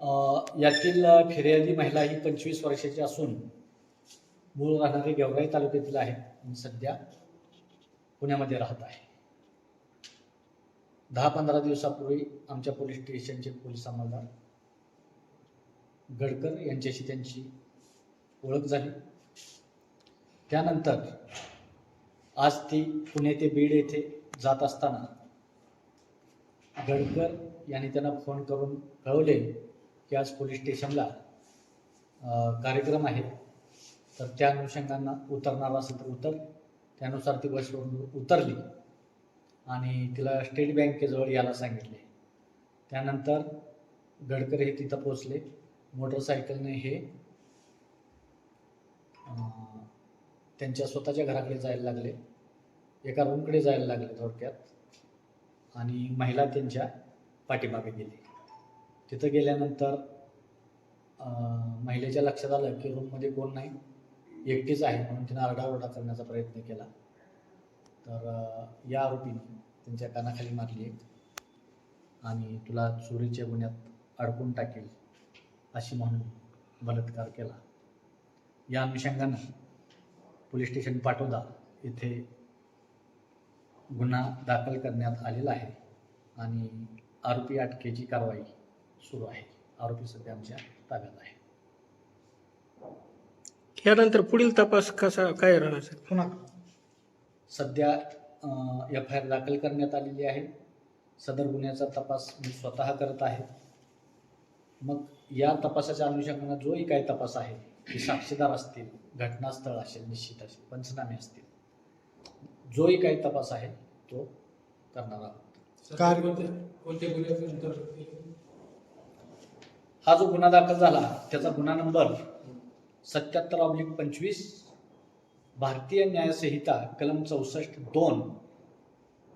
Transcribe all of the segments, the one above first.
यातील फिर्यादी महिला ही पंचवीस वर्षाची असून मूळ राहणारी गेवराई तालुक्यातील आहेत आणि सध्या पुण्यामध्ये राहत आहे. दहा पंधरा दिवसापूर्वी आमच्या पोलीस स्टेशनचे पोलीस अंमलदार गडकर यांच्याशी त्यांची ओळख झाली. त्यानंतर आज ती पुणे ते बीड येथे जात असताना गडकर यांनी त्यांना फोन करून कळवले की आज पोलीस स्टेशनला कार्यक्रम आहे तर त्या अनुषंगांना उतरणार असेल तर उतर. त्यानुसार ती बसवरून उतरली आणि तिला स्टेट बँकेजवळ यायला सांगितले. त्यानंतर गडकर हे तिथं पोचले मोटरसायकलने हे त्यांच्या स्वतःच्या घराकडे जायला लागले. एका रूमकडे जायला लागले थोडक्यात. आणि महिला त्यांच्या पाठीमागे गेली. तिथं गेल्यानंतर महिलेच्या लक्षात आलं की रूममध्ये कोण नाही. एकटीच आहे म्हणून तिनं आरडाओरडा करण्याचा प्रयत्न केला. तर या आरोपीने त्यांच्या कानाखाली मारली आहे आणि तुला चोरीच्या गुन्ह्यात अडकून टाकेल अशी म्हणून बलात्कार केला. या अनुषंगानं पोलीस स्टेशन पाटोदा येथे गुन्हा दाखल करण्यात आलेला आहे आणि आरोपी अटकेची कारवाई सुरू आहे. आरोपी सध्या आमच्या ताब्यात आहे. यानंतर पुढील तपास कसा काय राहणार सर? पुन्हा सध्या एफ आय आर दाखल करण्यात आलेली आहे. सदर गुन्ह्याचा तपास मी स्वतः करत आहे. मग या तपासाच्या अनुषंगानं जोही काही तपास आहे ते साक्षीदार असतील घटनास्थळ असेल निश्चित असेल पंचनामे असतील. जोही काही तपास आहे तो करणार आहोत. कोणत्या गुन्ह्याचं? हा जो गुन्हा दाखल झाला त्याचा गुन्हा नंबर सत्याहत्तर ऑब्लिक पंचवीस भारतीय न्यायसंहिता कलम चौसष्ट दोन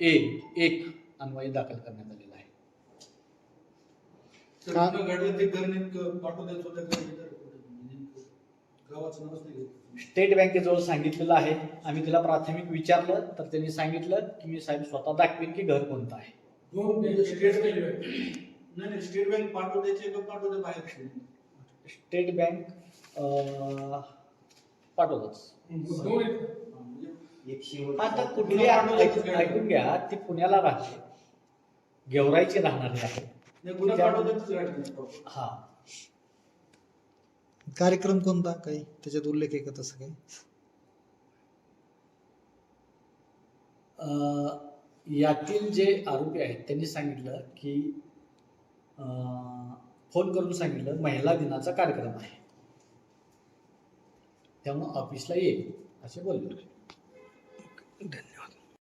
ए एक अन्वये दाखल करण्यात आलेला आहे. म्हणजे. स्टेट बँकेजवळ सांगितलेलं आहे. आम्ही तिला प्राथमिक विचारलं तर त्यांनी सांगितलं की मी साहेब स्वतः दाखवेन की घर कोणतं आहे. नाही नाही स्टेट बँक का पाठवते बाहेर स्टेट बँक दोन आहेत. हा, म्हणजे आता कुठली ऐक- ऐकून घ्या ती पुण्याला राहते. गेवराईची राहणारी आहे नाही, गुन्हा पाठवताच. हा. कार्यक्रम कोणता? काही त्याच्यात उल्लेख आहे का तसं काही? अ, यातील जे आरोपी आहेत त्यांनी सांगितलं की फोन करून सांगितलं महिला दिनाचा कार्यक्रम आहे. त्यामुळं ऑफिसला ये असे बोलले. धन्यवाद.